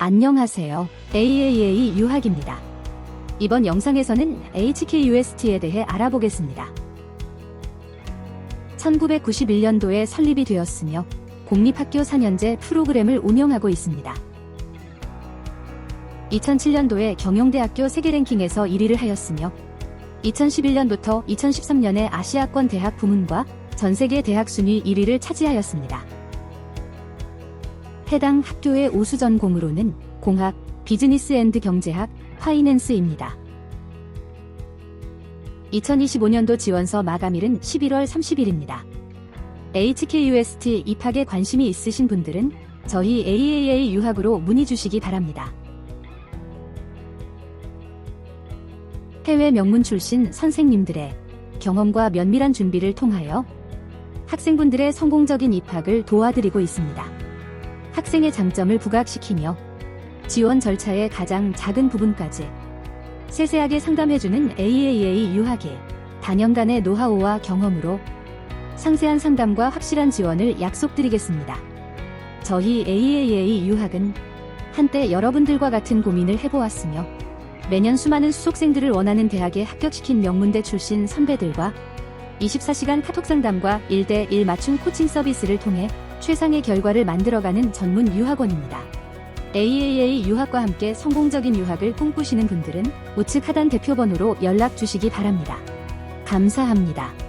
안녕하세요. AAA 유학입니다. 이번 영상에서는 HKUST에 대해 알아보겠습니다. 1991년도에 설립이 되었으며 공립학교 4년제 프로그램을 운영하고 있습니다. 2007년도에 경영대학교 세계 랭킹에서 1위를 하였으며 2011년부터 2013년에 아시아권 대학 부문과 전 세계 대학 순위 1위를 차지하였습니다. 해당 학교의 우수 전공으로는 공학, 비즈니스 앤드 경제학, 파이낸스입니다. 2025년도 지원서 마감일은 11월 30일입니다. HKUST 입학에 관심이 있으신 분들은 저희 AAA 유학으로 문의 주시기 바랍니다. 해외 명문 출신 선생님들의 경험과 면밀한 준비를 통하여 학생분들의 성공적인 입학을 도와드리고 있습니다. 학생의 장점을 부각시키며 지원 절차의 가장 작은 부분까지 세세하게 상담해주는 AAA 유학의 단연간의 노하우와 경험으로 상세한 상담과 확실한 지원을 약속드리겠습니다. 저희 AAA 유학은 한때 여러분들과 같은 고민을 해보았으며 매년 수많은 수속생들을 원하는 대학에 합격시킨 명문대 출신 선배들과 24시간 카톡 상담과 1대1 맞춤 코칭 서비스를 통해 최상의 결과를 만들어가는 전문 유학원입니다. AAA 유학과 함께 성공적인 유학을 꿈꾸시는 분들은 우측 하단 대표번호로 연락 주시기 바랍니다. 감사합니다.